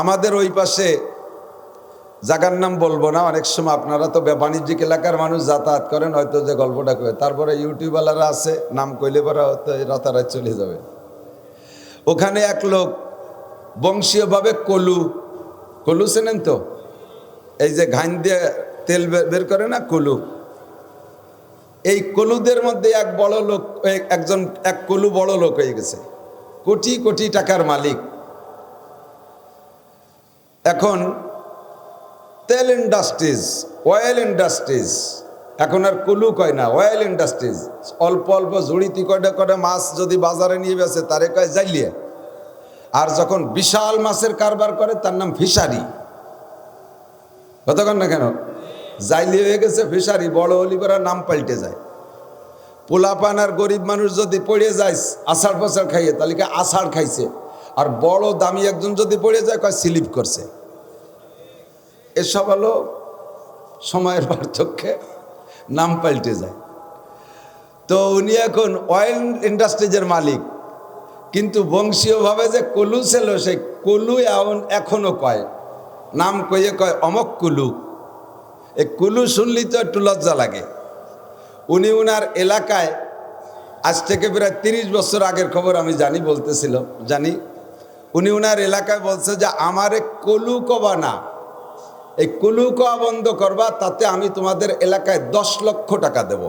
আমাদের ওই পাশে জায়গার নাম বলব না, অনেক সময় আপনারা তো বাণিজ্যিক এলাকার মানুষ যাতায়াত করেন, হয়তো যে গল্পটা কয়ে তারপরে ইউটিউবওয়ালারা আছে, নাম কইলে পরে হয়তো রাতারাত চলে যাবে। ওখানে এক লোক বংশীয়ভাবে কলু কলু চেনেন তো? এই যে ঘাইন দিয়ে তেল বের করে না, কলু? এই কলুদের মধ্যে এক বড় লোক একজন, এক কলু বড় লোক হয়ে গেছে। কোটি কোটি টাকার মালিক। এখন তেল ইন্ডাস্ট্রিজ, অয়েল ইন্ডাস্ট্রিজ, এখন আর কুলু কয় না, অয়েল ইন্ডাস্ট্রিজ। অল্প অল্প জুড়িতি কয়টা করে মাছ যদি বাজারে নিয়ে বেছে তারে কয় জাইলিয়ে। আর যখন বিশাল মাছের কারবার করে, তার নাম ফিশারি। কতক্ষণ না কেন? জাইলি হয়ে গেছে ফিশারি, বড় অলিপারা নাম পাল্টে যায়। পোলাপান আর গরিব মানুষ যদি পড়ে যায়, আষাঢ় ফাষাঢ় খাইয়ে, তাহলে কি আষাঢ় খাইছে? আর বড় দামি একজন যদি পড়ে যায়, কয় স্লিপ করছে। এসব হলো সময়ের পার্থক্যে নাম পাল্টে যায়। তো উনি এখন অয়েল ইন্ডাস্ট্রিজের মালিক, কিন্তু বংশীয়ভাবে যে কলু ছিল সেই কলু এমন এখনও কয়, নাম কইয়ে কয় অমক কুলু। এই কুলু শুনলেই তো একটু লজ্জা লাগে। উনি উনার এলাকায়, আজ থেকে প্রায় তিরিশ বছর আগের খবর আমি জানি, বলতেছিল, জানি। উনি উনার এলাকায় বলছে যে, আমারে কলু কবা না। এই কুলু কওয়া বন্ধ করবা, তাতে আমি তোমাদের এলাকায় দশ লক্ষ টাকা দেব।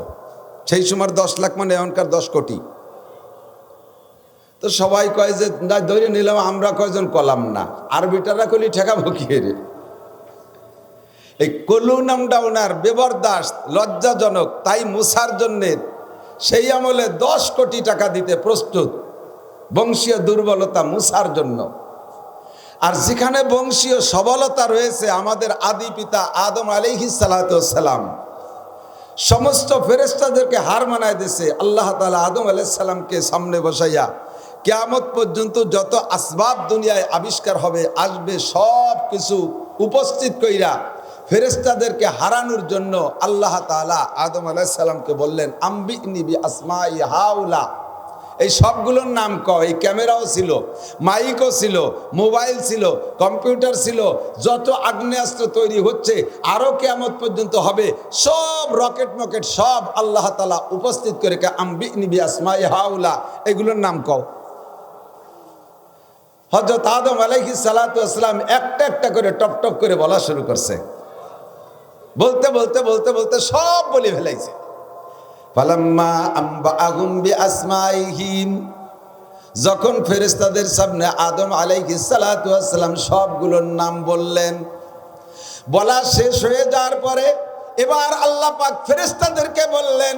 সেই সময় দশ লাখ মানে এখনকার দশ কোটি। তো সবাই কয় যে ধরে নিলাম আমরা কয়জন কলাম না। আরবিটারা কলি ঠেকাবো কি রে। এই কলু নামটা ওনার বেবরদাস লজ্জাজনক, তাই মুসার জন্যে সেই আমলে দশ কোটি টাকা দিতে প্রস্তুত। বংশীয় দুর্বলতা মুসার জন্য। আর যেখানে বংশীয় সবলতা রয়েছে, আমাদের আদি পিতা আদম আলিহি সালাম সমস্ত ফেরেস্তাদেরকে হার মানায় দিয়েছে, আল্লাহ তালা আদম আলাইসাল্লামকে সামনে বসাইয়া, কেয়ামত পর্যন্ত যত আসবাব দুনিয়ায় আবিষ্কার হবে, আসবে সব কিছু উপস্থিত কইরা ফেরেস্তাদেরকে হারানোর জন্য আল্লাহ তালা আদম আলাইসাল্লামকে বললেন আম্বি নিবি আসমা হাউলা। এই সবগুলোর নাম ক এই ক্যামেরাও ছিল, মাইকও ছিল, মোবাইল ছিল, কম্পিউটার ছিল, যত আগ্নেয়াস্ত্র তৈরি হচ্ছে আরও কেয়ামত পর্যন্ত হবে, সব রকেট মকেট সব আল্লাহ তালা উপস্থিত করে আসমাই হাউলা এগুলোর নাম কও। হজরত আদম আলাইহি সালাতাম একটা একটা করে টপ টপ করে বলা শুরু করছে। বলতে বলতে বলতে বলতে সব বলে ফেলাইছে। যখন ফেরেস্তাদের সামনে আদম আলাইহি সালাতাম সবগুলোর নাম বললেন, বলা শেষ হয়ে যাওয়ার পরে এবার আল্লাহ পাক ফেরেস্তাদেরকে বললেন,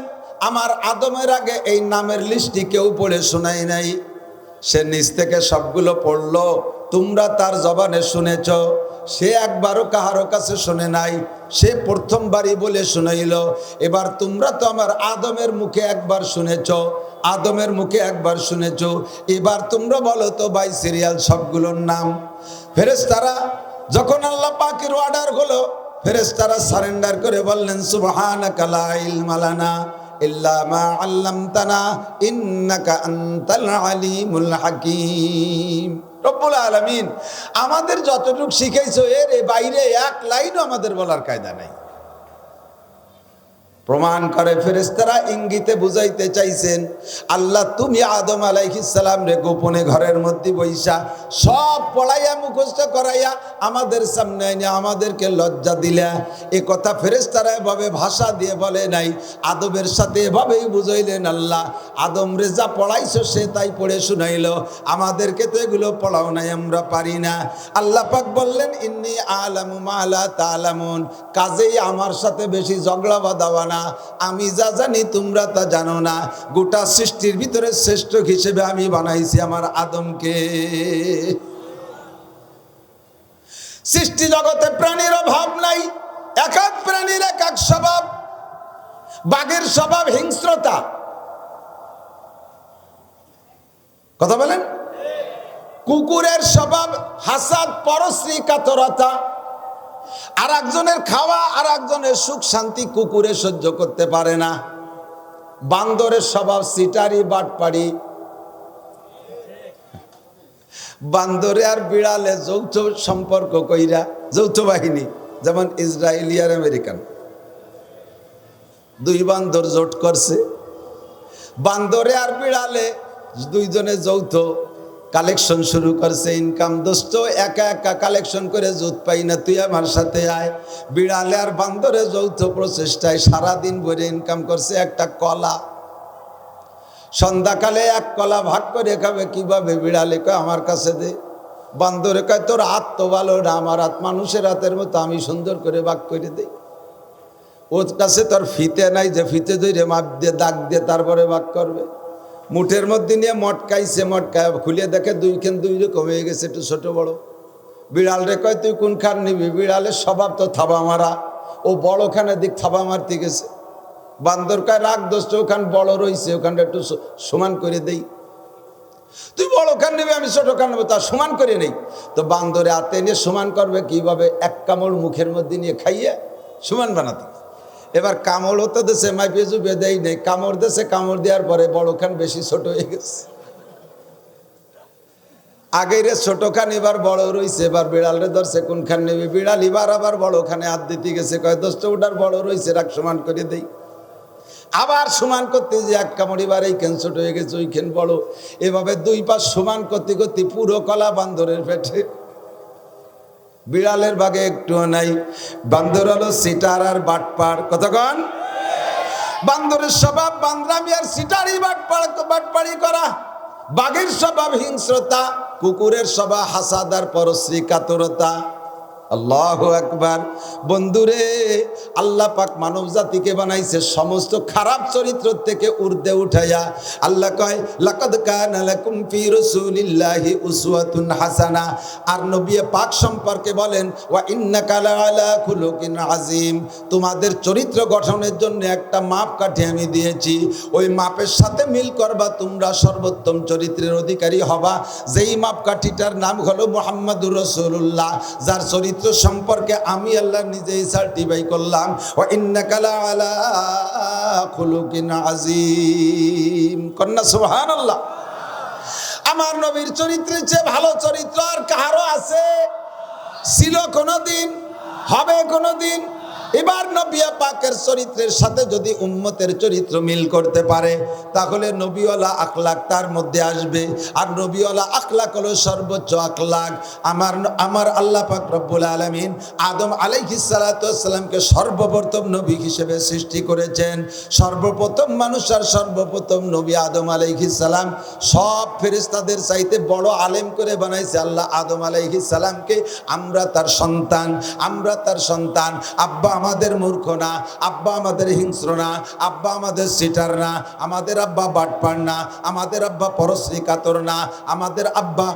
আমার আদমের আগে এই নামের লিস্টটি কেউ পড়ে শোনাই নাই। সে নিজ থেকে সবগুলো পড়ল, তোমরা তার জবানে শুনেছ সে একবারও কাহারও কাছে শোনে নাই। সে প্রথমবারই বলে শুনাইল, এবার তোমরা তো আমার আদমের মুখে একবার শুনেছ, আদমের মুখে একবার শুনেছ, এবার তোমরা বলো তো বাই সিরিয়াল সবগুলোর নাম। ফেরেস্তারা যখন আল্লাহ পাকের অর্ডার হলো ফেরেস্তারা সারেন্ডার করে বললেন সুবহান কালা ইলমালানা ইল্লা মা আল্লামতানা, ইন্নাকা আনতাল আলিমুল হাকিম। রব্বুল আলামিন। আমাদের যতটুকু শিখেছ এর বাইরে এক লাইনও আমাদের বলার কায়দা নাই। প্রমাণ করে ফেরেস্তারা ইঙ্গিতে বুঝাইতে চাইছেন, আল্লাহ তুমি আদম আলাইহিসালাম রে গোপনে ঘরের মধ্যে বৈশা সব পড়াইয়া মুখস্থ করাইয়া আমাদের সামনে এনে আমাদেরকে লজ্জা দিলা। এ কথা ফেরেস্তারা এভাবে ভাষা দিয়ে বলে নাই, আদমের সাথে এভাবেই বুঝাইলেন আল্লাহ, আদম রে যা পড়াইছো সে তাই পড়ে শুনাইল, আমাদেরকে তো এগুলো পড়াও নাই, আমরা পারি না। আল্লাহ পাক বললেন, ইন্নি আলামু মালা তালামুন কাজেই আমার সাথে বেশি ঝগড়া বাঁধাবা না। আমি যা জানি তোমরা তা জানো না। গোটা সৃষ্টির ভিতরে শ্রেষ্ঠ হিসেবে আমি বানাইছি আমার আদমকে। সৃষ্টি জগতে প্রাণীর অভাব নাই এক এক প্রাণীর এক এক স্বভাব, বাঘের স্বভাব হিংস্রতা। কথা বলেন? কুকুরের স্বভাব হাসাদ, পরশ্রী, কাতরতা। আর একজনের খাওয়া আর একজনের সুখ শান্তি কুকুরে সহ্য করতে পারে না। বান্দরের স্বভাব সিটারি, বাটপাড়ি। বান্দরে আর বিড়ালে যৌথ সম্পর্ক কইরা, যৌথ বাহিনী, যেমন ইসরায়েলি আর আমেরিকান। দুই বান্দর জোট করছে। বান্দরে আর বিড়ালে দুইজনে যৌথ কালেকশন শুরু করছে ইনকাম। দোস্ত, একা একা কালেকশন করে জুত পাই না, তুই আমার সাথে আয়। বিড়ালে আর বান্দরে যৌথ প্রচেষ্টায় সারাদিন ভরে ইনকাম করছে একটা কলা। সন্ধ্যাকালে এক কলা ভাগ করে খাবে, কীভাবে বিড়ালে কয়, আমার কাছে দে। বান্দরে কয়, তোর হাত তো ভালো না, আমার হাত মানুষের হাতের মতো, আমি সুন্দর করে ভাগ করে দিই। ওর কাছে তোর ফিতে নাই যে, ফিতে ধরে মাপ দিয়ে, দাগ দিয়ে তারপরে ভাগ করবে। মুঠের মধ্যে নিয়ে মটকাইছে, মটকায় খুলে দেখে দুইখান দুই রকম হয়ে গেছে, একটু ছোট বড়। বিড়াল রে কয়, তুই কোনখান নিবি? বিড়ালের স্বভাব তো থাবা মারা। ও বড়খানে দিক থাবা মারতে গেছে। বান্দর কয়, রাগ দোস্ত, ওখান বড় রইছে, ওখানটা একটু সমান করে দেই। তুই বড় খান নেবে, আমি ছোট খান নেব, তা সমান করে নেই। তো বান্দরে হাতে নিয়ে সমান করবে, কীভাবে? এক কামড় মুখের মধ্যে নিয়ে খাইয়ে সমান বানাতে। এবার কামড় হতে দেশে মাইপে জুবে দেয় নেই। কামড় দেশে কামড় দেওয়ার পরে বড় খান বেশি ছোট হয়ে গেছে। আগের ছোট খান এবার বড় রইছে, এবার বিড়ালে ধরছে কোন খান নেবে বিড়াল? এবার আবার বড় খানে হাত দিতে গেছে, কয় দশটা ওটার বড় রইছে, রাখ, সমান করে দেই। আবার সমান করতে যে এক কামড়, এবার এই কেন ছোট হয়ে গেছে, ওইখান বড়। এভাবে দুই পাশ সমান করতে করতে পুরো কলা বান্দরের পেটে বিড়ালের ভাগে একটুও নাই। বান্দর হলো সিটার আর বাটপার। কতক্ষণ বান্দরের স্বভাব বান্দরামি আর সিটারই বাটপাড় বাটপাড়ি করা। বাঘের স্বভাব হিংস্রতা, কুকুরের স্বভাব হাসাদার, পরশ্রী, কাতরতা। আল্লাহ একবার বন্ধুরে, আল্লাহ পাক মানব জাতিকে বানাইছে সমস্ত খারাপ চরিত্র থেকে উর্দে উঠাইয়া আল্লাহ কয়, লাকাদ কানা লাকুম ফি রাসূলিল্লাহি উসওয়াতুন হাসানা। আর নবী পাক সম্পর্কে বলেন, ওয়া ইন্নাকা লাআলা খুলুকিন আযীম। তোমাদের চরিত্র গঠনের জন্য একটা মাপ কাঠি আমি দিয়েছি। ওই মাপের সাথে মিল করবা, তোমরা সর্বোত্তম চরিত্রের অধিকারী হবা। যেই মাপ কাঠিটার নাম হলো মোহাম্মদুর রসুল্লাহ যার চরিত্র সম্পর্কে আমি আল্লাহ নিজেই সার্টিফাই করলাম। ও ইন্নাকালা আলা খুলুকিন আজিম কন্যা সুহান আল্লাহ আমার নবীর চরিত্রের চেয়ে ভালো চরিত্র আর কাহারও আছে? ছিল কোনো দিন হবে কোনোদিন? এবার নবিয়া পাকের চরিত্রের সাথে যদি উম্মতের চরিত্র মিল করতে পারে, তাহলে নবীওয়ালা আখলাক তার মধ্যে আসবে। আর নবীওয়ালা আখলাক হলো সর্বোচ্চ আখলাক। আমার আমার আল্লাহ পাক রব্বুল আলমিন আদম আলাইহিসালাতামকে সর্বপ্রথম নবী হিসেবে সৃষ্টি করেছেন। সর্বপ্রথম মানুষ আর সর্বপ্রথম নবী আদম আলাইহিসালাম সব ফেরেস্তাদের চাইতে বড় আলেম করে বানাইছে আল্লাহ আদম আলাইহিসালামকে আমরা তার সন্তান, আমরা তার সন্তান, আব্বা আমাদের মূর্খ না, আব্বা আমাদের হিংস্র না, আব্বা আমাদের সিটার না, আমাদের আব্বা বাটপার না, আমাদের আব্বা পরশ্রী কাতর না, আমাদের আব্বা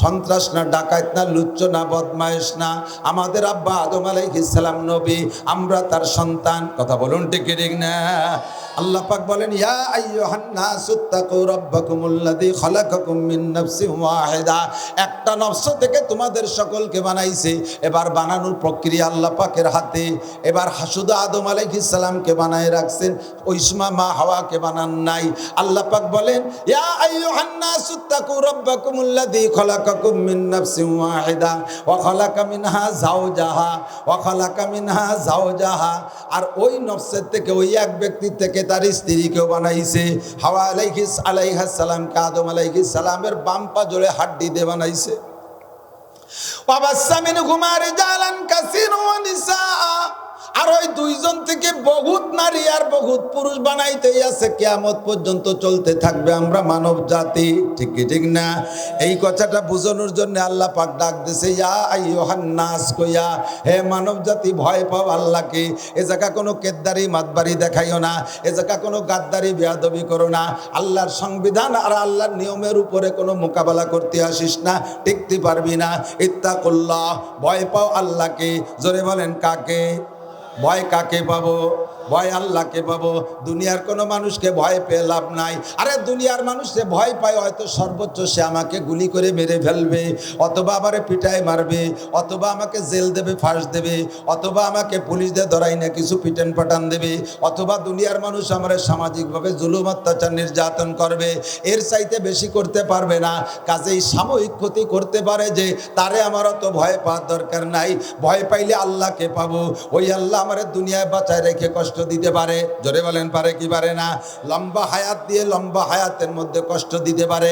সন্ত্রাস না, ডাকাত না, লুচ্চ না, বদমায়েশ না, আমাদের আব্বা আদম আলাইহিসালাম নবী, আমরা তার সন্তান। কথা বলুন ঠিক ঠিক না? আল্লাহ পাক বলেন, ইয়া আইয়ুহান নাসু তাকু রাব্বাকুমুল্লাযী খালাকাকুম মিন নাফসিন ওয়াহিদা। একটা নফস থেকে তোমাদের সকলকে বানাইছে। এবার বানানোর প্রক্রিয়া আল্লাহ পাকের হাতে। এবার হাসুদা আদম আলাইহিস সালামকে বানায় রাখছেন। ওইসমা মা হাওয়াকে বানান নাই। আল্লাহ পাক বলেন, ইয়া আইয়ুহান নাসু তাকু রাব্বাকুমুল্লাযী খালাকাকুম মিন নাফসিন ওয়াহিদা। ওয়া খালাকা মিনহা যাওজাহা। ওয়া খালাকা মিনহা যাওজাহা। আর ওই নফসের থেকে, ওই এক ব্যক্তি থেকে তার স্ত্রীকেও বানাইছে। হাওয়া আলাইহিস আলাইহাস সালামকে আদম আলাইহিস সালামের বাম পা জোরে হাড্ডি দিয়ে বানাইছে। ওয়াবাসসা কুমার জালান কাসীরুন ওয়া নিসা আর ওই দুইজন থেকে বহুত নারী আর বহুত পুরুষ বানাইতেই আছে, কেয়ামত পর্যন্ত চলতে থাকবে আমরা মানব জাতি। ঠিক ঠিক না? এই কথাটা বোঝানোর জন্য আল্লাহ পাক ডাক দিছে, ইয়া আইয়ুহান নাস কইয়া হে মানব জাতি, ভয় পাও আল্লাহকে। এ জায়গা কোনো কেদ্দারি মাতবারি দেখাইও না। এ জায়গা কোনো গাদ্দারি, বেয়াদবি করো না। আল্লাহর সংবিধান আর আল্লাহর নিয়মের উপরে কোনো মোকাবেলা করতে আসিস না, টিকতে পারবি না। ইত্তাকুল্লাহ, ভয় পাও আল্লাহকে। জোরে বলেন কাকে? ভয় কাকে পাবো? ভয় আল্লাহকে পাবো। দুনিয়ার কোনো মানুষকে ভয় পেয়ে লাভ নাই। আরে দুনিয়ার মানুষ যে ভয় পায়, হয়তো সর্বোচ্চ সে আমাকে গুলি করে মেরে ফেলবে, অথবা আমারে পিটায় মারবে, অথবা আমাকে জেল দেবে, ফাঁস দেবে, অথবা আমাকে পুলিশ দিয়ে ধরাই না, কিছু পিটান পাটান দেবে, অথবা দুনিয়ার মানুষ আমার সামাজিকভাবে জুলুম, অত্যাচার, নির্যাতন করবে, এর চাইতে বেশি করতে পারবে না। কাজেই সাময়িক ক্ষতি করতে পারে যে, তারে আমার অত ভয় পাওয়ার দরকার নাই। ভয় পাইলে আল্লাহকে পাবো। ওই আল্লাহ আমার দুনিয়ায় বাঁচায় রেখে কষ্ট দিতে পারে, জোরে বলেন পারে কি পারে না? লম্বা হায়াত দিয়ে লম্বা হায়াতের মধ্যে কষ্ট দিতে পারে,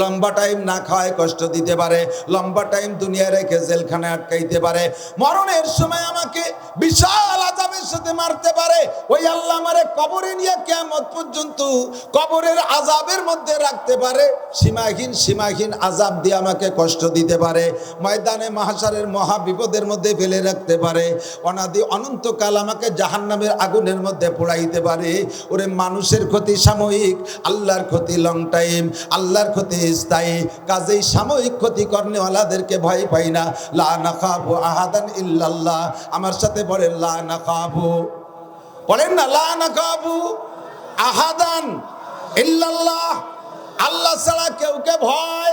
লম্বা টাইম না খাওয়ায় কষ্ট দিতে পারে, লম্বা টাইম দুনিয়ায় রেখে জেলখানায় আটকাইতে পারে। মরণের সময় আমাকে বিশাল আজাবের সাথে মারতে পারে। ওই আল্লাহ আমারে কবরে নিয়ে কেমন পর্যন্ত কবরের আজাবের মধ্যে রাখতে পারে। সীমাহীন সীমাহীন আজাব দিয়ে আমাকে কষ্ট দিতে পারে। ময়দানে মাহাসারের মহা বিপদের মধ্যে ফেলে রাখতে পারে। অনাদি অনন্তকাল আমাকে জাহান্নামের আগুনের মধ্যে পোড়াইতে পারে। ওরে মানুষের ক্ষতি সাময়িক, আল্লাহর ক্ষতি লং টাইম আল্লাহর ক্ষতি স্থায়ী। কাজেই সাময়িক ক্ষতি কর্নেওয়ালাদেরকে ভয় পাই না। লা না খাব আহাদান ইল্লাল্লাহ। আমার সাথে বলেন লা না খাব বলেন না, লা না খাব আহাদান ইল্লাল্লাহ। আল্লাহ ছাড়া কেউকে ভয়?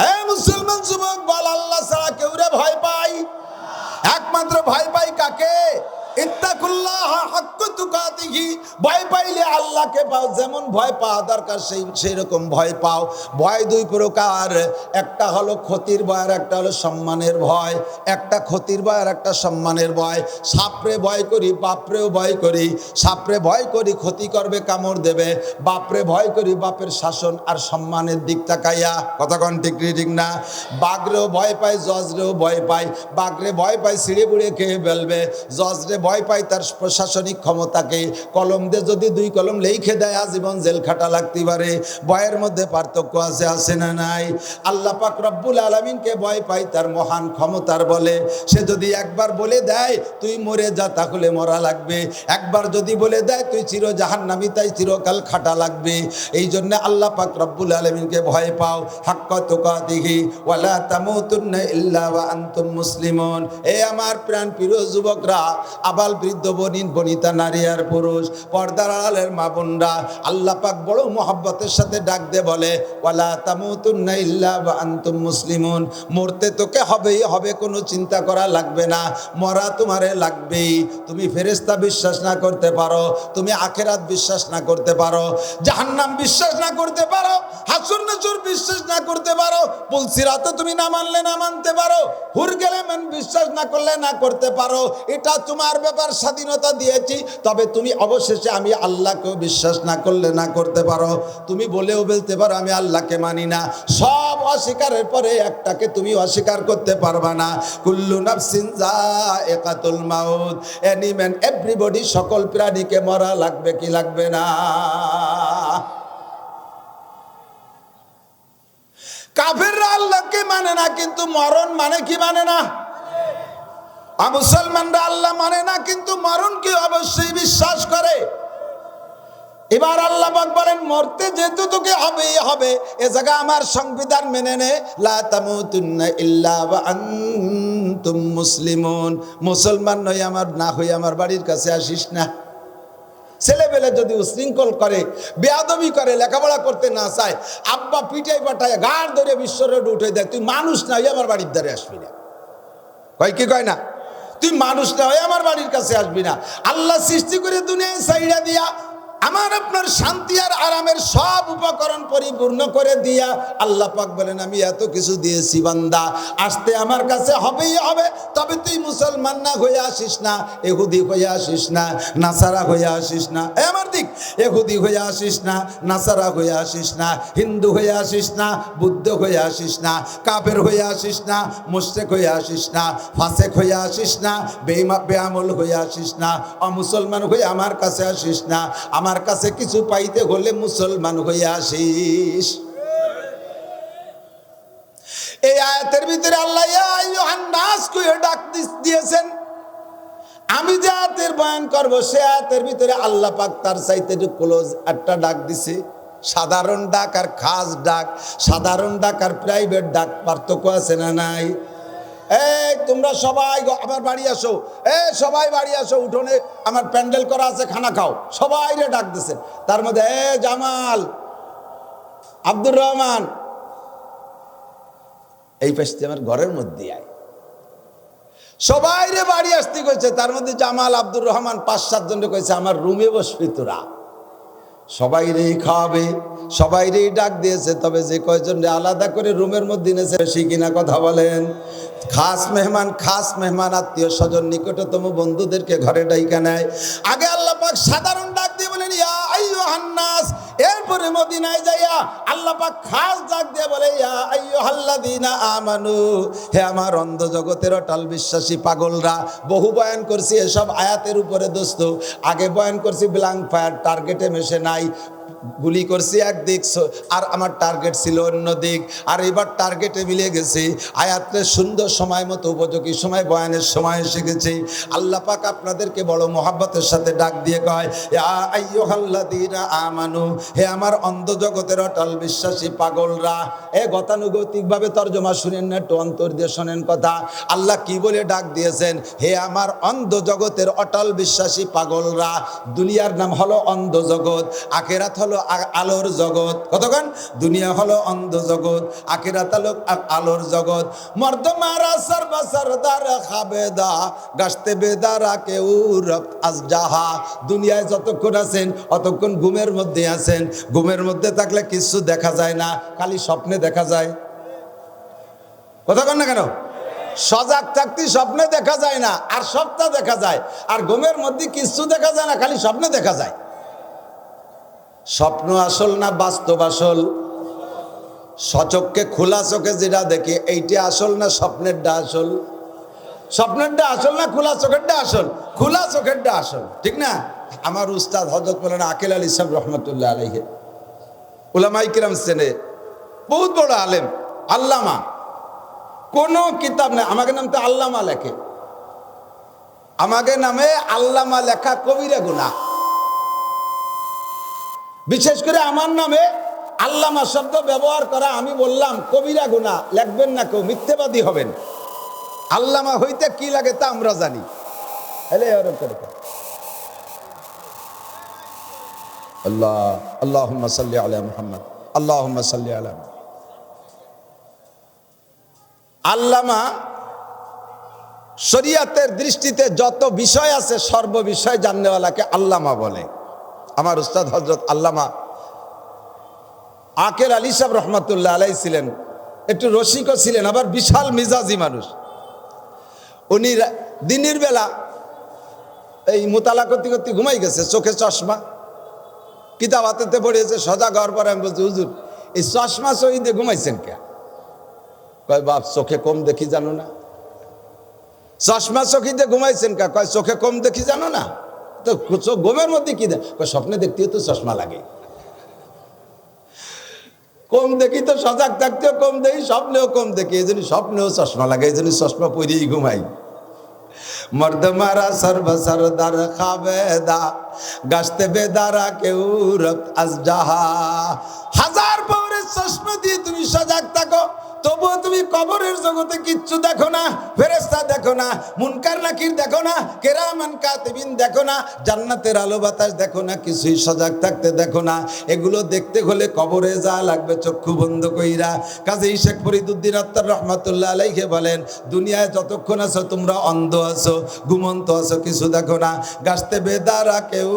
হ্যাঁ মুসলমান যুবক, বল আল্লাহ ছাড়া কেউ রে ভয় পাই একমাত্র ভয় পাই কাকে? ভয় পাইলে আল্লাহকে পাও, যেমন ভয় পাওয়া দরকার, সেই সেই রকম ভয় পাও। ভয় দুই প্রকার। একটা হলো ক্ষতির ভয়, আর একটা হলো সম্মানের ভয়। একটা ক্ষতির ভয়, আর একটা সম্মানের ভয়। সাপরে ভয় করি, বাপরেও ভয় করি। সাপরে ভয় করি, ক্ষতি করবে, কামড় দেবে। বাপরে ভয় করি, বাপের শাসন আর সম্মানের দিক তাকাইয়া। কতক্ষণ ঠিক ঠিক না? বাঘরেও ভয় পায়, জজরেও ভয় পায়। বাঘরে ভয় পায় ছিঁড়ে বুড়ে খেয়ে ফেলবে। জজরে ভয় পায়, তার প্রশাসনিক ক্ষমতাকে। কলম দিয়ে যদি দুই কলম লিখে দেয়, আজীবন জেল খাটা লাগতে পারে। ভয়ের মধ্যে পার্থক্য আছে আছে না নাই? আল্লাহ পাক রব্বুল আলমিনকে ভয় পায়, তার মহান ক্ষমতার বলে। সে যদি একবার বলে দেয়, তুই মরে যা, তাহলে মরা লাগবে। একবার যদি বলে দেয়, তুই চির জাহান্নামি তাই চিরকাল খাটা লাগবে। এই জন্য আল্লাহ পাক রব্বুল আলমিনকে ভয় পাও। হাক্ক তোকা দিঘি ওয়ালা তামুতুন্না ইল্লা ওয়া মুসলিমুন। এ আমার প্রাণ প্রিয় যুবকরা আবাল বৃদ্ধ বনিন, বনিতা নারী আর পুরুষ, পর্দার আড়ালের মা বোনরা, আল্লাহ পাক বড় মোহাব্বতের সাথে ডাক দে বলে, ওয়ালা তামুতুন্না ইল্লা ওয়া আনতুম মুসলিমুন। মরতে তোকে হবেই হবে, কোনো চিন্তা করা লাগবে না। মরা তোমারে লাগবেই। তুমি ফেরেস্তা বিশ্বাস না করতে পারো, তুমি আখেরাত বিশ্বাস না করতে পারো, জাহান্নাম বিশ্বাস না করতে পারো, হাসুর নাসুর বিশ্বাস না করতে পারো পুলসিরাতে তুমি না মানলে না মানতে পারো, হুর গেলে বিশ্বাস না করলে না করতে পারো, এটা তোমার ব্যাপার স্বাধীনতা দিয়েছি, তবে তুমি অবশেষে আমি আল্লাহকেও বিশ্বাস না করলে না করতে পারো। তুমি বলেও বলতে পারো, আমি আল্লাহকে মানি না। সব অস্বীকারের পরে একটাকে তুমি অস্বীকার করতে পারবা না। কুল্লু নাফসিন একাতুল মাউত এনি ম্যান এভরিবডি সকল প্রাণীকে মরা লাগবে কি লাগবে না? কাফেররা আল্লাহকে মানে না, কিন্তু মরণ মানে কি মানে না? মুসলমানরা আল্লাহ মানে না, কিন্তু মরণকে অবশ্যই বিশ্বাস করে। এবার আল্লাহ বলেন, মরতে যেহেতু তোকে হবেই হবে। এ জায়গা আমার সংবিধান মেনে নে। আনতুম মুসলিমুন। মুসলমান নই আমার, না হই আমার বাড়ির কাছে আসিস না। ছেলেবেলে যদি উশৃঙ্খল করে, বেয়াদবি করে, লেখাপড়া করতে না চায়, আব্বা পিটাই পাঠায়, গাড় ধরে বিশ্ব রোড উঠে দেয়, তুই মানুষ না হয়ে আমার বাড়ির দ্বারে আসবি না। কয় কি কয় না? তুই মানুষ না হয়ে আমার বাড়ির কাছে আসবি না। আল্লাহ সৃষ্টি করে দুনিয়ায় সাইডা দিয়া আমার আপনার শান্তি আর আরামের সব উপকরণ পরিপূর্ণ করে দিয়া আল্লাহ পাক বলেন আমি এত কিছু দিয়েছি বান্দা আসতে আমার কাছে হবেই হবে তবে তুই মুসলমান না হয়ে আসিস না এহুদি হয়ে আসিস না নাসারা হয়ে আসিস না আমার দিক এহুদি হয়ে আসিস না নাসারা হয়ে আসিস না হিন্দু হয়ে আসিস না বুদ্ধ হয়ে আসিস না কাফের হয়ে আসিস না মুশরেক হয়ে আসিস না ফাসেক হয়ে আসিস না বেমা বেআমল হয়ে আসিস না অমুসলমান হয়ে আমার কাছে আসিস না আমার কাছে কিছু পাইতে হলে মুসলমান হয়ে আসিস এই আয়াতের ভিতরে আল্লাহ ডাক দিয়েছেন। আমি যে আয়াতের বয়ান করব, সে আয়াতের ভিতরে আল্লাহ পাক তার চাইতে ক্লোজ একটা ডাক দিছে। সাধারণ ডাক আর খাস ডাক, সাধারণ ডাক আর প্রাইভেট ডাক, পার্থক্য আছে না নাই? এই, তোমরা সবাই আমার বাড়ি আসো। এ সবাই বাড়ি আসো, উঠোনে আমার প্যান্ডেল করা আছে, খানা খাও। সবাই ডাক দিছে। তার মধ্যে, এ জামাল আব্দুর রহমান। এই পাশে আমার ঘরের মধ্যে আয়। সবাই রে বাড়ি আসতে কইছে, তার মধ্যে জামাল আব্দুর রহমান পাঁচ সাতজন কইছে, আমার রুমে বসবি তোরা। সবাই রে খাওয়াবে সবাই রে ডাক দিয়েছে, তবে যে কয়জন রে আলাদা করে রুমের মধ্যে এনেছে, বেশি কিনা কথা বলেন। খাস মেহমান খাস মেহমান, আত্মীয় স্বজন, নিকটতম বন্ধুদেরকে ঘরে ডাইকা নেয়। আগে আল্লাহ পাক সাধারণ ডাক দিয়ে বলেন ইয়া আইয়ুহান নাস। এরপরে মদিনায় যাইয়া আল্লাহ পাক খাস ডাক দিয়ে বলে, ইয়া আইয়ুহাল্লাযীনা আমানু, হে আমার অন্ধ জগতের অটাল বিশ্বাসী পাগলরা, বহু বয়ান করছি এসব আয়াতের উপরে, দোস্ত। আগে বয়ান করছি ব্ল্যাঙ্ক ফায়ার টার্গেটে মেশে নাই। গুলি করছি একদিক আর আমার টার্গেট ছিল অন্য দিক আর এবার টার্গেটে মিলে গেছে। আয়াতে সুন্দর সময় মতো উপযোগী সময়, বয়ানের সময় এসে গেছে। আল্লাহ পাক আপনাদেরকে বড় মহাব্বতের সাথে ডাক দিয়ে কয় আমানু, হে আমার অন্ধ জগতের অটল বিশ্বাসী পাগলরা, এ গতানুগতিকভাবে তর্জমা শুনেন না, একটু অন্তর দিয়ে শোনেন কথা। আল্লাহ কি বলে ডাক দিয়েছেন, হে আমার অন্ধ জগতের অটল বিশ্বাসী পাগলরা, দুনিয়ার নাম হলো অন্ধ জগৎ আখেরাত হলো আ- আলোর জগৎ। কতক্ষণ? দুনিয়া হলো অন্ধ জগৎ, আখেরাত হলো আলোর জগৎ। মর্দ মারা সরদার খাবেদা গাছতে বেদারা কেউ আজ যাহা। দুনিয়ায় যতক্ষণ আছেন, অতক্ষণ ঘুমের মধ্যে আছেন। ঘুমের মধ্যে থাকলে কিছু দেখা যায় না, খালি স্বপ্নে দেখা যায়। কতক্ষণ না কেন? সজাগ থাকতে স্বপ্নে দেখা যায় না, আর সবটা দেখা যায়। আর ঘুমের মধ্যে কিছু দেখা যায় না, খালি স্বপ্নে দেখা যায়। স্বপ্ন আসল না বাস্তব আসল? সচককে খোলা চোখে যেটা দেখি, এইটা আসল না স্বপ্নেরটা আসল? স্বপ্নেরটা আসল না খোলা চোখেরটা আসল? খোলা চোখেরটা আসল, ঠিক না? আমার উস্তাদ হজরত মৌলানা আকিল আলী ইসলাম রহমতুল্লাহ আলহে উলামাই কিরাম সেনে বহুত বড় আলেম, আল্লামা। কোনো কিতাব নেই, আমাকে নাম তো আল্লামা লেখে। আমাকে নামে আল্লামা লেখা কবিরা গুণা বিশেষ করে আমার নামে আল্লামা শব্দ ব্যবহার করা আমি বললাম, কবিরা গুণা লেখবেন না কেউ, মিথ্যেবাদী হবেন। আল্লামা হইতে কি লাগে তা আমরা জানি। কর। আল্লাহ আল্লাহ সাল্লি আল্লামা শরিয়াতের দৃষ্টিতে যত বিষয় আছে সর্ব বিষয় জাননেওয়ালাকে আল্লামা বলে। আমার উস্তাদ হজরত আল্লামা আকেল আলী সাহেব রহমতুল্লাহ আলাই ছিলেন। একটু রসিকও ছিলেন, আবার বিশাল মিজাজি মানুষ। উনি দিনের বেলা এই মোতালা করতে করতে ঘুমাই গেছে, চোখে চশমা। কিতাব হাতেতে পড়েছে সজা ঘর পরে আমি বলছি, হুজুর, এই চশমা সহিদে ঘুমাইছেন কে কয়, বাপ, চোখে কম দেখি জানো না। চশমা চোখিতে ঘুমাইছেন কে কয়, চোখে কম দেখি জানো না? তো চোখ ঘুমের মধ্যে কি দেখ কয়, স্বপ্নে দেখতেও তো চশমা লাগে। কম দেখি তো সজাগ থাকতেও কম দেখি, স্বপ্নেও কম দেখি। এই জন্য স্বপ্নেও চশমা লাগে, এই জন্য চশমা পরেই ঘুমাই। মর্দ মারা সর্ব সরদার গাছতে বেদারা কেউ রত আজ যাহা। হাজার তবুও তুমি কবরের জগতে কিচ্ছু দেখো না ফেরেস্তা দেখো না, মুনকার নাকির দেখো না, কেরামান কাতিবিন দেখো না, জান্নাতের আলো বাতাস দেখো না, কিছুই সজাগ থাকতে দেখো না। এগুলো দেখতে হলে কবরে যা লাগবে চক্ষু বন্ধ কইরা। কাজে শেখ ফরিদুদ্দিন আত্মার রহমাতুল্লাহ আলাইকে বলেন, দুনিয়ায় যতক্ষণ আছো তোমরা অন্ধ আছো, ঘুমন্ত আছো, কিছু দেখো না। গাছতে বেদারা কেউ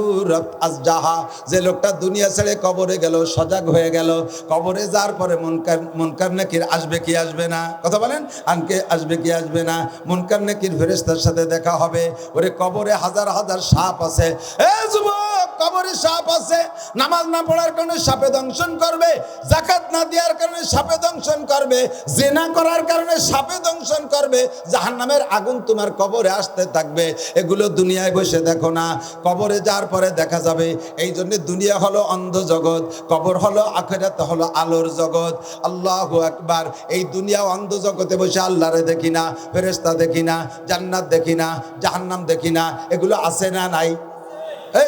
যাহা। যে লোকটা দুনিয়া ছেড়ে কবরে গেল, সজাগ হয়ে গেল। কবরে যাওয়ার পরে মনকার মনকার নাকির আসবে কি আসবে না? কথা বলেন? আনকে আসবে কি আসবে না? মুনকার নাকির ফেরেস্তার সাথে দেখা হবে। ওরে কবরে হাজার হাজার সাপ আছে। এ যুবক! কবরে সাপ আছে, নামাজ না পড়ার কারণে সাপে দংশন করবে জাকাত না দেওয়ার কারণে সাপে দংশন করবে, জেনা করার কারণে সাপে দংশন করবে, জাহান্নামের আগুন তোমার কবরে আসতে থাকবে। এগুলো দুনিয়ায় বসে দেখো না। কবরে যাওয়ার পরে দেখা যাবে, এই জন্য দুনিয়া হলো অন্ধ জগৎ, কবর হলো আখেরাত হলো আলোর জগৎ। আল্লাহ একবার এই দুনিয়া অন্ধ জগতে বসে আল্লাহরে দেখি না ফেরেস্তা দেখি না, জান্নাত দেখি না, জাহান্নাম দেখি না, এগুলো আছে না নাই?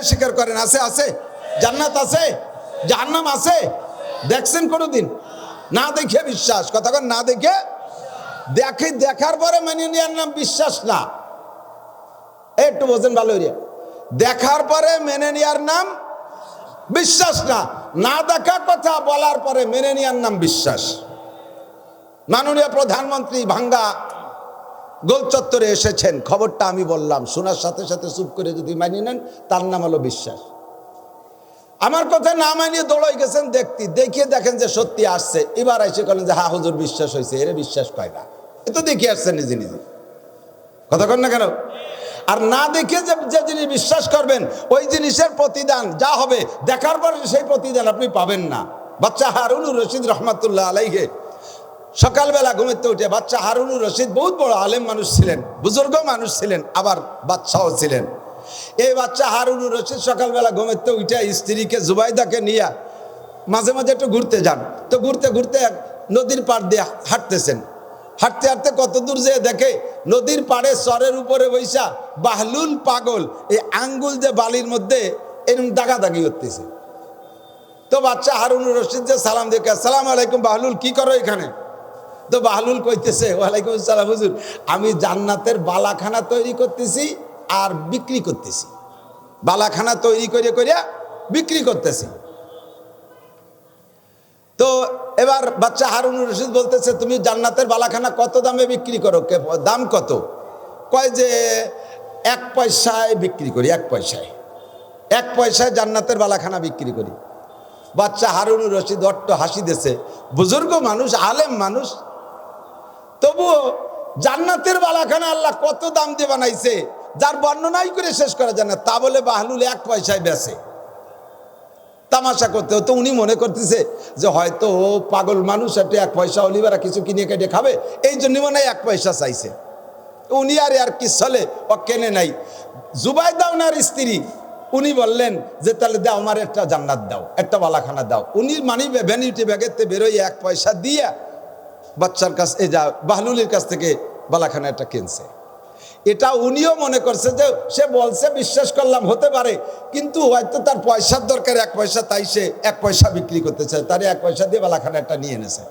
স্বীকার করেন, আছে আছে। জান্নাত আছে, জাহান্নাম আছে। দেখছেন কোনোদিন? না দেখে বিশ্বাস। কথা কন, না দেখে? দেখে, দেখার পরে মেনে নেওয়ার নাম বিশ্বাস না। একটু বোঝেন ভালো দেখার পরে মেনে নেওয়ার নাম বিশ্বাস না। না দেখা কথা বলার পরে মেনে নেওয়ার নাম বিশ্বাস। মাননীয় প্রধানমন্ত্রী ভাঙ্গা গোল চত্বরে এসেছেন, খবরটা আমি বললাম। শোনার সাথে সাথে চুপ করে যদি মানিয়ে নেন, তার নাম হলো বিশ্বাস। আমার কথা না মানিয়ে দৌড়াই গেছেন দেখতে দেখিয়ে দেখেন যে সত্যি আসছে। এবার এসে করেন যে, হা, হুজুর, বিশ্বাস হয়েছে এরে বিশ্বাস পায় না। এ তো দেখে আসছে নিজে নিজে। কথা কন না কেন? আর না দেখে যে যে জিনিস বিশ্বাস করবেন, ওই জিনিসের প্রতিদান যা হবে, দেখার পর সেই প্রতিদান আপনি পাবেন না। বাচ্চা হারুনুর রশিদ রহমাতুল্লাহ আলাইহে সকালবেলা ঘুমেতে উঠে বাচ্চা হারুনুর রশিদ বহুত বড় আলেম মানুষ ছিলেন, বুজুর্গ মানুষ ছিলেন, আবার বাচ্চাও ছিলেন। এই বাচ্চা হারুনুর রশিদ সকালবেলা ঘুমেতে উঠে স্ত্রীকে জুবাইদাকে নিয়ে মাঝে মাঝে একটু ঘুরতে যান। তো ঘুরতে ঘুরতে নদীর পাড় দিয়ে হাঁটতেছেন। হাঁটতে হাঁটতে কত দূর যেয়ে দেখে নদীর পাড়ে চরের উপরে বৈশা বাহলুল পাগল, এই আঙ্গুল যে বালির মধ্যে এরকম দাগাদাগি করতেছে। তো বাচ্চা হারুনুর রশিদ যে সালাম দেখে আসসালাম আলাইকুম বাহলুল, কি করো এখানে? তো বাহলুল কইতেছে, ওয়ালাইকুম আসসালাম, হুজুর, আমি জান্নাতের বালাখানা তৈরি করতেছি আর বিক্রি করতেছি। বালাখানা তৈরি করে করে বিক্রি করতেছি। তো এবার বাচ্চা হারুন রশিদ বলতেছে, তুমি জান্নাতের বালাখানা কত দামে বিক্রি করো? দাম কত? কয় যে, এক পয়সায় বিক্রি করি, এক পয়সায়। এক পয়সায় জান্নাতের বালাখানা বিক্রি করি। বাচ্চা হারুন রশিদ অট্ট হাসি দেছে। বুজুর্গ মানুষ, আলেম মানুষ তবুও জান্নাতের বালাখানা আল্লাহ কত দাম দিয়ে বানাইছে, যার বর্ণনাই করে শেষ করা যায় না। তা বলে বাহলুল এক পয়সায় বেচে। তামাশা করতে হতো, উনি মনে করতেছে যে হয়তো ও পাগল মানুষ, একটা এক পয়সা অলিবারা কিছু কিনে কেটে খাবে, এই জন্য মনে এক পয়সা চাইছে। উনি আর আর কি চলে ও কেনে নাই। জুবাই জুবাইদা ওনার স্ত্রী, উনি বললেন যে তাহলে দাও, আমার একটা জান্নাত দাও, একটা বালাখানা দাও। উনি মানি ভ্যানিটি ব্যাগেতে বেরোই এক পয়সা দিয়ে বাচ্চার কাছ এই যা বাহলুলির কাছ থেকে বালাখানা একটা কিনছে। এটা উনিও মনে করছে যে সে বলছে, বিশ্বাস করলাম, হতে পারে। কিন্তু হয়তো তার পয়সার দরকার, এক পয়সা তাই সে এক পয়সা বিক্রি করতে চায়। তার এক পয়সা দিয়ে বালাখানা একটা নিয়ে এনেছে।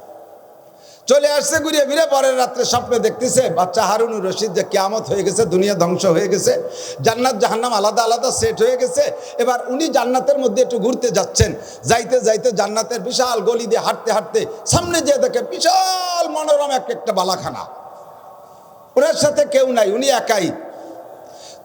চলে আসছে ঘুরিয়ে ফিরে, পরের রাত্রে স্বপ্নে দেখতেছে বাচ্চা হারুনুর রশিদ যে কেয়ামত হয়ে গেছে, দুনিয়া ধ্বংস হয়ে গেছে, জান্নাত, জাহান্নাম আলাদা আলাদা সেট হয়ে গেছে। এবার উনি জান্নাতের মধ্যে একটু ঘুরতে যাচ্ছেন। যাইতে যাইতে জান্নাতের বিশাল গলি দিয়ে হাঁটতে হাঁটতে সামনে যেয়ে দেখে বিশাল মনোরম এক একটা বালাখানা। ওনার সাথে কেউ নাই, উনি একাই।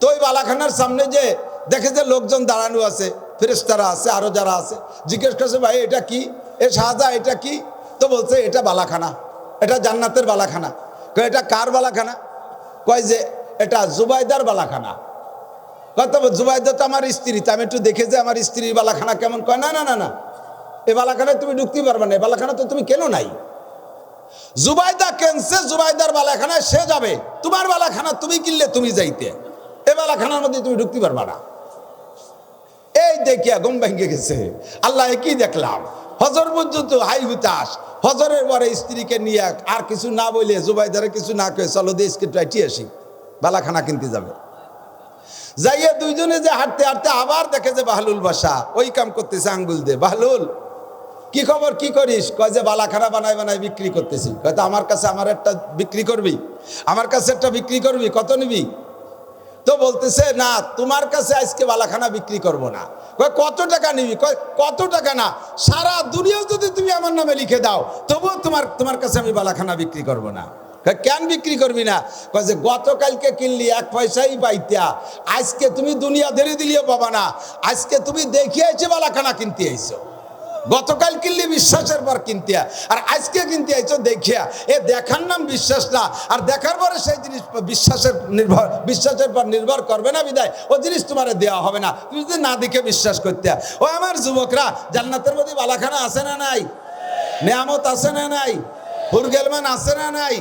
তো ওই বালাখানার সামনে যে দেখে যে লোকজন দাঁড়ানো আছে ফেরেস্তারা আছে, আরও যারা আছে, জিজ্ঞেস করছে, ভাই, এটা কি? এ শাহজা এটা কি? তো বলছে, এটা বালাখানা। এটা জান্নাতের বালাখানা। কয়, এটা কার বালাখানা? কয় যে, এটা জুবাইদার বালাখানা। কত জুবাইদা তো আমার স্ত্রী, তো আমি একটু দেখে যে আমার স্ত্রীর বালাখানা কেমন কয়, না না না না। এ বালাখানায় তুমি ঢুকতে পারবে না, এ বালাখানা তো তুমি কেন নাই? জুবাইদা কেনছে, জুবাইদার বালাখানায় সে যাবে। তোমার বালাখানা তুমি কিনলে, তুমি যাইতে। এ বালাখানার মধ্যে তুমি ঢুকতে পারবা না। এই দেখিয়া গম ভেঙে গেছে। আল্লাহ কি দেখলাম। হজর পর্যন্ত হাই হুতাস হজরের পরে স্ত্রীকে নিয়ে আর কিছু না বলে জুবাইদারে কিছু না কয়ে চলো দিয়ে টাইটি আসি। বালাখানা কিনতে যাবে। যাইয়ে দুইজনে যে হাঁটতে হাঁটতে আবার দেখে যে বাহলুল বাসা, ওই কাম করতেছে আঙ্গুল দে বাহলুল, কি খবর, কি করিস? কয় যে বালাখানা বানাই বানাই বিক্রি করতেছি। হয়তো আমার কাছে আমার একটা বিক্রি করবি? আমার কাছে একটা বিক্রি করবি? কত নিবি? তো বলতেছে, না, তোমার কাছে আজকে বালাখানা বিক্রি করব না। কত টাকা নিবি? কত টাকা না, সারা দুনিয়াও যদি তুমি আমার নামে লিখে দাও, তবুও তোমার তোমার কাছে আমি বালাখানা বিক্রি করব না। কেন বিক্রি করবি না? কয় যে, গতকালকে কিনলি, এক পয়সাই পাইতা। আজকে তুমি দুনিয়া ধরে দিলেও পাবা না। আজকে তুমি দেখিয়ে বালাখানা কিনতে আইছো। গতকাল কিনলে বিশ্বাসের পর কিনতে আর আজকে কিনতে আইছো দেখিয়া। এ দেখার নাম বিশ্বাস না। আর দেখার পরে সেই জিনিস বিশ্বাসের নির্ভর বিশ্বাসের পর নির্ভর করবে না বিদায়। ও জিনিস তোমার দেওয়া হবে না। তুমি যদি না দেখে বিশ্বাস করতে। ও আমার যুবকরা, জান্নাতের মধ্যে বালাখানা আছে না নাই? নেয়ামত আছে না নাই? হুরগেলমান আছে না নাই?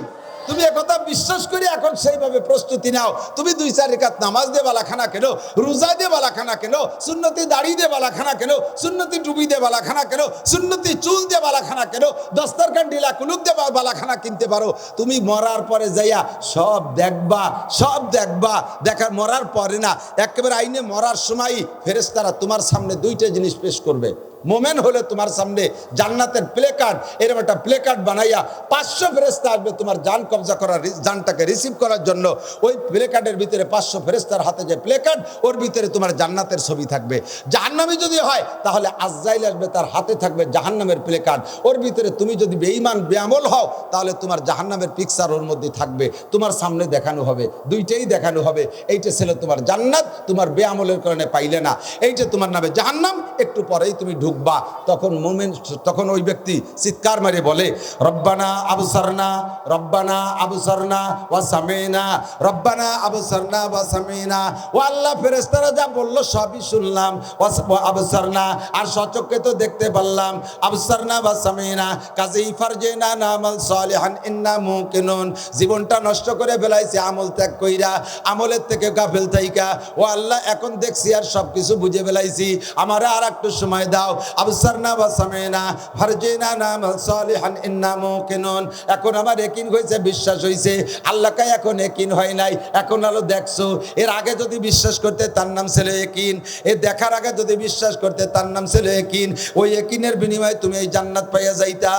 তুমি একথা বিশ্বাস করে এখন সেইভাবে প্রস্তুতি নাও। তুমি দুই, চার রেখাত নামাজ দিয়ে বালাখানা কেন রোজা দিয়ে বালাখানা কেন সুন্নতি দাড়ি দিয়ে বালাখানা কেন সুন্নতি টুপি দিয়ে বালাখানা কেন সুন্নতি চুল দিয়ে বালাখানা কেন দস্তরখান, ঢিলা কুলুক দিয়ে বালাখানা কিনতে পারো। তুমি মরার পরে যাইয়া সব দেখবা সব দেখবা। দেখার মরার পরে না, একেবারে আইনে মরার সময় ফেরেস্তারা তোমার সামনে দুইটা জিনিস পেশ করবে। মোমেন হলে তোমার সামনে জান্নাতের প্লে কার্ড এরকম একটা প্লে কার্ড বানাইয়া পাঁচশো ফেরেস্তা আসবে তোমার জান কবজা করার জানটাকে রিসিভ করার জন্য। ওই প্লে কার্ডের ভিতরে পাঁচশো ফেরেস্তার হাতে যে প্লে কার্ড ওর ভিতরে তোমার জান্নাতের ছবি থাকবে। জাহান্নামি যদি হয়, তাহলে আজরাইল আসবে, তার হাতে থাকবে জাহান্নামের প্লে কার্ড ওর ভিতরে তুমি যদি বেঈমান, বেআমল হও, তাহলে তোমার জাহান্নামের পিকচার ওর মধ্যে থাকবে। তোমার সামনে দেখানো হবে, দুইটাই দেখানো হবে। এইটা ছিল তোমার জান্নাত, তোমার বেআমলের কারণে পাইলে না। এইটা তোমার নামে জাহান্নাম, একটু পরেই তুমি ঢুকবা তখন মোমেন, তখন ওই ব্যক্তি চিৎকার মারে বলে, রব্বানা আবসারনা রব্বানা আবসারনা ওয়া সামেনা, রব্বানা আবসারনা ওয়া সামেনা। ও আল্লাহ ফেরেস্তারা যা বলল সবই শুনলাম। আবু আবসারনা, আর সচক্ষে তো দেখতে পারলাম। আবসারনা ওয়া সামেনা, কাজেই ফারজেনা নামাল সালিহান, ইন্না মুকিনুন, জীবনটা নষ্ট করে ফেলাইছে আমল ত্যাগ কইরা, আমলের থেকে গাফেল থাইকা। ও আল্লাহ, এখন দেখছি আর সব কিছু বুঝে ফেলাইছি। আমারে আর একটু সময় দাও। আবসারনা বা সামেনা, ফারজেনা নাম সালিহান, ইন্না মুকিনুন। এখন আমার একিন হয়েছে বিশ্বাস হয়েছে আল্লাহকে এখন একিন হয় নাই। এখন আলো দেখছ, এর আগে যদি বিশ্বাস করতে তার নাম ছিল একিন। এ দেখার আগে যদি বিশ্বাস করতে তার নাম ছিল একিন। ওই একিনের বিনিময়ে তুমি এই জান্নাত পাইয়া যাইতা।